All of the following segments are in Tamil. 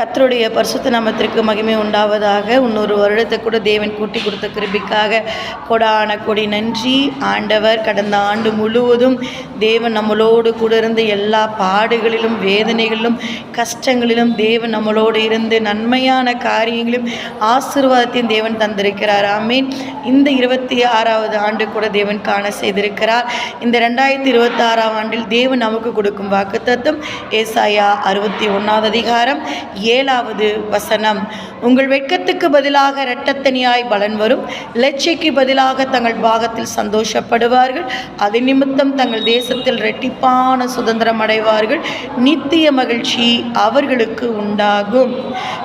கத்தருடைய பரிசுத்த நாமத்திற்கு மகிமை உண்டாவதாக. இன்னொரு வருடத்தை கூட தேவன் கூட்டி கொடுத்த கிருபிக்காக கொடான கொடி நன்றி. ஆண்டவர் கடந்த ஆண்டு முழுவதும் தேவன் நம்மளோடு கூட இருந்து எல்லா பாடுகளிலும் வேதனைகளிலும் கஷ்டங்களிலும் தேவன் நம்மளோடு இருந்து நன்மையான காரியங்களும் ஆசீர்வாதத்தையும் தேவன் தந்திருக்கிறார். ஆமீன். இந்த இருபத்தி ஆறாவது ஆண்டு கூட தேவன் காண செய்திருக்கிறார். இந்த ரெண்டாயிரத்தி இருபத்தி ஆறாம் ஆண்டில் தேவன் நமக்கு கொடுக்கும் வாக்குத்தத்தம் ஏசாயா அறுபத்தி ஒன்றாவது அதிகாரம் ஏழாவது வசனம். உங்கள் வெட்கத்துக்கு பதிலாக இரட்டத்தனியாய் பலன் வரும். லட்சைக்கு பதிலாக தங்கள் பாகத்தில் சந்தோஷப்படுவார்கள். அது நிமித்தம் தங்கள் தேசத்தில் ரெட்டிப்பான சுதந்திரம் அடைவார்கள். நித்திய மகிழ்ச்சி அவர்களுக்கு உண்டாகும்.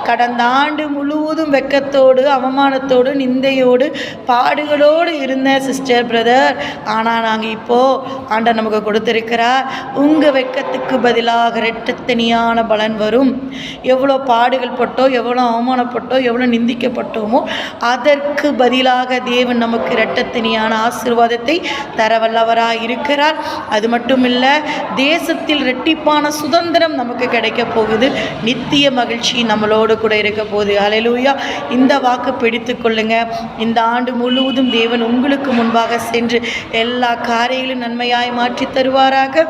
கடந்த ஆண்டு முழுவதும் வெட்கத்தோடு அவமானத்தோடு நிந்தையோடு பாடுகளோடு இருந்த சிஸ்டர் பிரதர் ஆனால் நாங்கள் இப்போது ஆண்டர் நமக்கு கொடுத்திருக்கிறார் உங்கள் வெக்கத்துக்கு பதிலாக இரட்டத்தனியான பலன் வரும். எவ்வளோ பாடுகள் பட்டோ எவ்வளோ அவமானப்பட்டோ எவ்வளோ நிந்திக்கப்பட்டோமோ அதற்கு பதிலாக தேவன் நமக்கு இரட்டத்தினியான ஆசீர்வாதத்தை தரவல்லவராக இருக்கிறார். அது மட்டும் இல்லை தேசத்தில் ரெட்டிப்பான சுதந்திரம் நமக்கு கிடைக்க போகுது. நித்திய மகிழ்ச்சி நம்மளோடு கூட இருக்க போகுது. அலையிலூயா இந்த வாக்கு பிடித்து கொள்ளுங்க. இந்த ஆண்டு முழுவதும் தேவன் உங்களுக்கு முன்பாக சென்று எல்லா காரியங்களும் நன்மையாய் மாற்றி தருவாராக.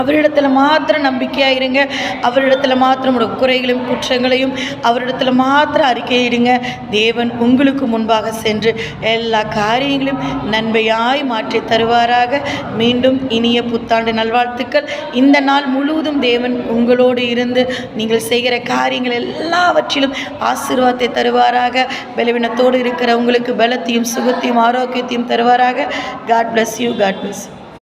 அவரிடத்தில் மாத்திரம் நம்பிக்கையாக இருங்க. அவரிடத்தில் மாத்திரம் உங்களோட குறைகளையும் குற்றங்களையும் அவரிடத்தில் மாத்திரம் அறிக்கையிடுங்க தேவன் உங்களுக்கு முன்பாக சென்று எல்லா காரியங்களையும் நன்மையாய் மாற்றி தருவாராக. மீண்டும் இனிய புத்தாண்டு நல்வாழ்த்துக்கள். இந்த நாள் முழுவதும் தேவன் உங்களோடு இருந்து நீங்கள் செய்கிற காரியங்கள் எல்லாவற்றிலும் ஆசீர்வாதத்தை தருவாராக. பலவீனத்தோடு இருக்கிற உங்களுக்கு பலத்தையும் சுகத்தையும் ஆரோக்கியத்தையும் தருவாராக. God bless you God bless you